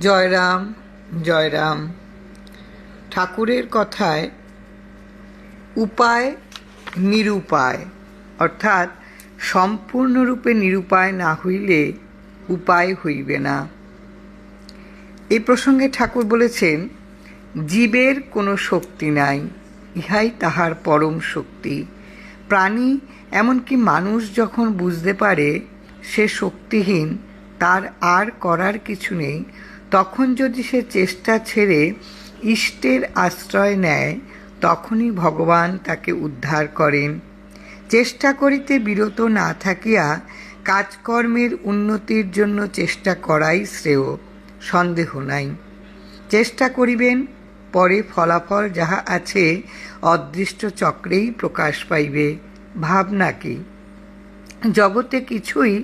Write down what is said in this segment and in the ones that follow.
জয়রাম জয়রাম। ঠাকুরের কথায় উপায় নিরুপায়, অর্থাৎ সম্পূর্ণরূপে নিরুপায় না হইলে উপায় হইবে না। এই প্রসঙ্গে ঠাকুর বলেছেন, জীবের কোনো শক্তি নাই, ইহাই তাহার পরম শক্তি। প্রাণী এমনকি মানুষ যখন বুঝতে পারে সে শক্তিহীন, তার আর করার কিছু নেই তখন যদি সে চেষ্টা ছেড়ে ইষ্টের আশ্রয় নেয়, তখনই ভগবান তাকে উদ্ধার করেন। চেষ্টা করিতে বিরত না থাকিয়া কাজকর্মের উন্নতির জন্য চেষ্টা করাই শ্রেয়, সন্দেহ নাই। চেষ্টা করিবেন, পরে ফলাফল যাহা আছে অদৃষ্ট চক্রেই প্রকাশ পাইবে, ভাবনা কি? জগতে কিছুই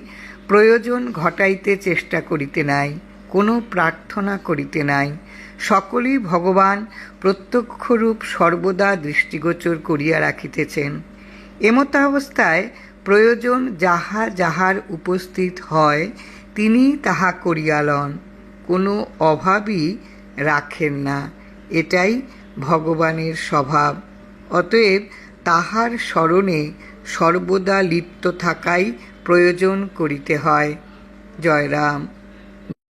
প্রয়োজন ঘটাইতে চেষ্টা করিতে নাই। কোনো প্রার্থনা করিতে নাই। সকলেই ভগবান প্রত্যক্ষরূপ সর্বদা দৃষ্টিগোচর করিয়া রাখিতেছেন। এমতাবস্থায় প্রয়োজন যাহা যাহার উপস্থিত হয়, তিনি তাহা করিয়া লন। কোনো অভাবই রাখেন না। এটাই ভগবানের স্বভাব। অতএব তাহার স্মরণে সর্বদা লিপ্ত থাকাই প্রয়োজন করিতে হয়। জয়রাম।